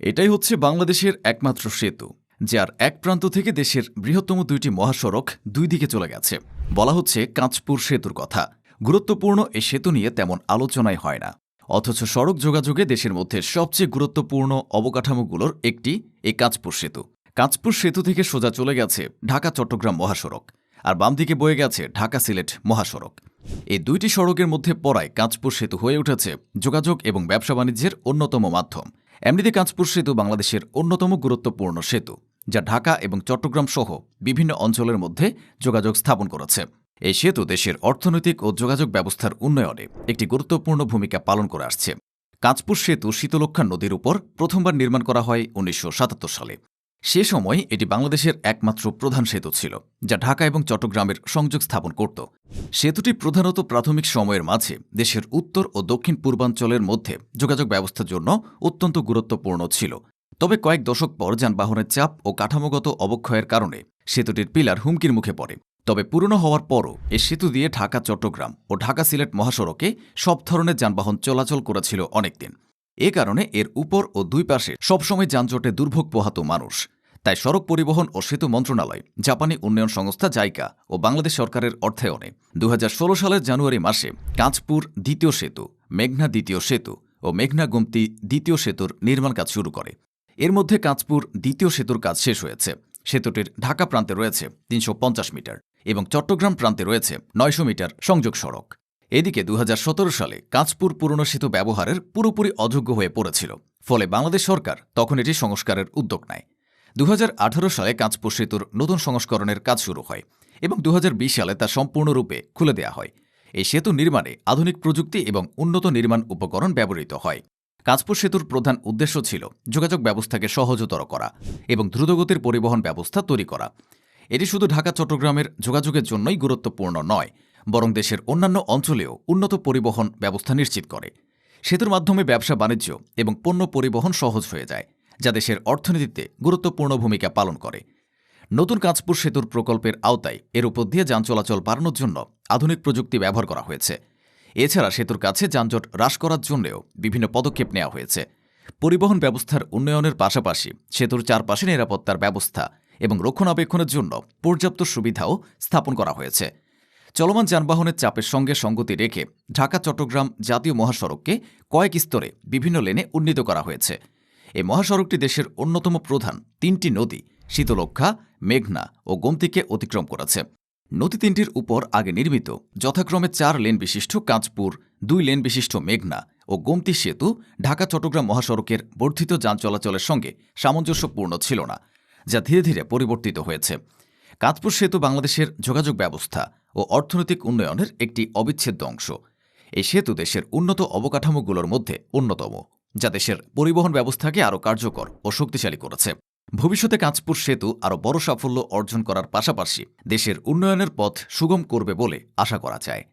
এটাই হচ্ছে বাংলাদেশের একমাত্র সেতু, যার এক প্রান্ত থেকে দেশের বৃহত্তম দুইটি মহাসড়ক দুই দিকে চলে গেছে। বলা হচ্ছে কাঁচপুর সেতুর কথা। গুরুত্বপূর্ণ এ সেতু নিয়ে তেমন আলোচনাই হয় না। অথচ সড়ক যোগাযোগে দেশের মধ্যে সবচেয়ে গুরুত্বপূর্ণ অবকাঠামোগুলোর একটি এ কাঁচপুর সেতু। কাঁচপুর সেতু থেকে সোজা চলে গেছে ঢাকা চট্টগ্রাম মহাসড়ক আর বাম দিকে বয়ে গেছে ঢাকা সিলেট মহাসড়ক। এই দুইটি সড়কের মধ্যে পড়ায় কাঁচপুর সেতু হয়ে উঠেছে যোগাযোগ এবং ব্যবসা বাণিজ্যের অন্যতম মাধ্যম। এমনিতে কাঁচপুর সেতু বাংলাদেশের অন্যতম গুরুত্বপূর্ণ সেতু, যা ঢাকা এবং চট্টগ্রাম সহ বিভিন্ন অঞ্চলের মধ্যে যোগাযোগ স্থাপন করেছে। এই সেতু দেশের অর্থনৈতিক ও যোগাযোগ ব্যবস্থার উন্নয়নে একটি গুরুত্বপূর্ণ ভূমিকা পালন করে আসছে। কাঁচপুর সেতু শীতলক্ষা নদীর উপর প্রথমবার নির্মাণ করা হয় উনিশশো সাতাত্তর সালে। সে সময় এটি বাংলাদেশের একমাত্র প্রধান সেতু ছিল, যা ঢাকা এবং চট্টগ্রামের সংযোগ স্থাপন করত। সেতুটি প্রধানত প্রাথমিক সময়ের মাঝে দেশের উত্তর ও দক্ষিণ পূর্বাঞ্চলের মধ্যে যোগাযোগ ব্যবস্থার জন্য অত্যন্ত গুরুত্বপূর্ণ ছিল। তবে কয়েক দশক পর যানবাহনের চাপ ও কাঠামোগত অবক্ষয়ের কারণে সেতুটির পিলার হুমকির মুখে পড়ে। তবে পুরনো হওয়ার পরও এ সেতু দিয়ে ঢাকা, চট্টগ্রাম ও ঢাকা সিলেট মহাসড়কে সব ধরনের যানবাহন চলাচল করেছিল অনেকদিন। এ কারণে এর উপর ও দুই পাশে সবসময় যানজটে দুর্ভোগ পোহাত মানুষ। তাই সড়ক পরিবহন ও সেতু মন্ত্রণালয়, জাপানি উন্নয়ন সংস্থা জাইকা ও বাংলাদেশ সরকারের অর্থায়নে দু হাজার ষোলো সালের জানুয়ারি মাসে কাঁচপুর দ্বিতীয় সেতু, মেঘনা দ্বিতীয় সেতু ও মেঘনা গুমতি দ্বিতীয় সেতুর নির্মাণ কাজ শুরু করে। এর মধ্যে কাঁচপুর দ্বিতীয় সেতুর কাজ শেষ হয়েছে। সেতুটির ঢাকা প্রান্তে রয়েছে তিনশো পঞ্চাশ মিটার এবং চট্টগ্রাম প্রান্তে রয়েছে নয়শো মিটার সংযোগ সড়ক। এদিকে দুহাজার সতেরো সালে কাঁচপুর পুরনো সেতু ব্যবহারের পুরোপুরি অযোগ্য হয়ে পড়েছিল। ফলে বাংলাদেশ সরকার তখন এটি সংস্কারের উদ্যোগ নেয়। দু হাজার আঠারো সালে কাঁচপুর সেতুর নতুন সংস্করণের কাজ শুরু হয় এবং দু হাজার বিশ সালে তা সম্পূর্ণরূপে খুলে দেওয়া হয়। এই সেতু নির্মাণে আধুনিক প্রযুক্তি এবং উন্নত নির্মাণ উপকরণ ব্যবহৃত হয়। কাঁচপুর সেতুর প্রধান উদ্দেশ্য ছিল যোগাযোগ ব্যবস্থাকে সহজতর করা এবং দ্রুতগতির পরিবহন ব্যবস্থা তৈরি করা। এটি শুধু ঢাকা, চট্টগ্রামের যোগাযোগের জন্যই গুরুত্বপূর্ণ নয়, বরং দেশের অন্যান্য অঞ্চলেও উন্নত পরিবহন ব্যবস্থা নিশ্চিত করে। সেতুর মাধ্যমে ব্যবসা বাণিজ্য এবং পণ্য পরিবহন সহজ হয়ে যায়। যা দেশের অর্থনীতিতে গুরুত্বপূর্ণ ভূমিকা পালন করে। নতুন কাঁচপুর সেতুর প্রকল্পের আওতায় এর উপর দিয়ে যান চলাচল বাড়ানোর জন্য আধুনিক প্রযুক্তি ব্যবহার করা হয়েছে। এছাড়া সেতুর কাছে যানজট হ্রাস করার জন্যও বিভিন্ন পদক্ষেপ নেওয়া হয়েছে। পরিবহন ব্যবস্থার উন্নয়নের পাশাপাশি সেতুর চারপাশে নিরাপত্তার ব্যবস্থা এবং রক্ষণাবেক্ষণের জন্য পর্যাপ্ত সুবিধাও স্থাপন করা হয়েছে। চলমান যানবাহনের চাপের সঙ্গে সঙ্গতি রেখে ঢাকা চট্টগ্রাম জাতীয় মহাসড়ককে কয়েক স্তরে বিভিন্ন লেনে উন্নীত করা হয়েছে। এই মহাসড়কটি দেশের অন্যতম প্রধান তিনটি নদী শীতলক্ষা মেঘনা ও গোমতীকে অতিক্রম করেছে। নদী তিনটির উপর আগে নির্মিত যথাক্রমে চার লেন বিশিষ্ট কাঁচপুর, দুই লেন বিশিষ্ট মেঘনা ও গোমতী সেতু ঢাকা চট্টগ্রাম মহাসড়কের বর্ধিত যান চলাচলের সঙ্গে সামঞ্জস্যপূর্ণ ছিল না, যা ধীরে ধীরে পরিবর্তিত হয়েছে। কাঁচপুর সেতু বাংলাদেশের যোগাযোগ ব্যবস্থা ও অর্থনৈতিক উন্নয়নের একটি অবিচ্ছেদ্য অংশ। এই সেতু দেশের উন্নত অবকাঠামোগুলোর মধ্যে অন্যতম। যা দেশের পরিবহন ব্যবস্থাকে আরও কার্যকর ও শক্তিশালী করেছে। ভবিষ্যতে কাঁচপুর সেতু আরও বড় সাফল্য অর্জন করার পাশাপাশি দেশের উন্নয়নের পথ সুগম করবে বলে আশা করা যায়।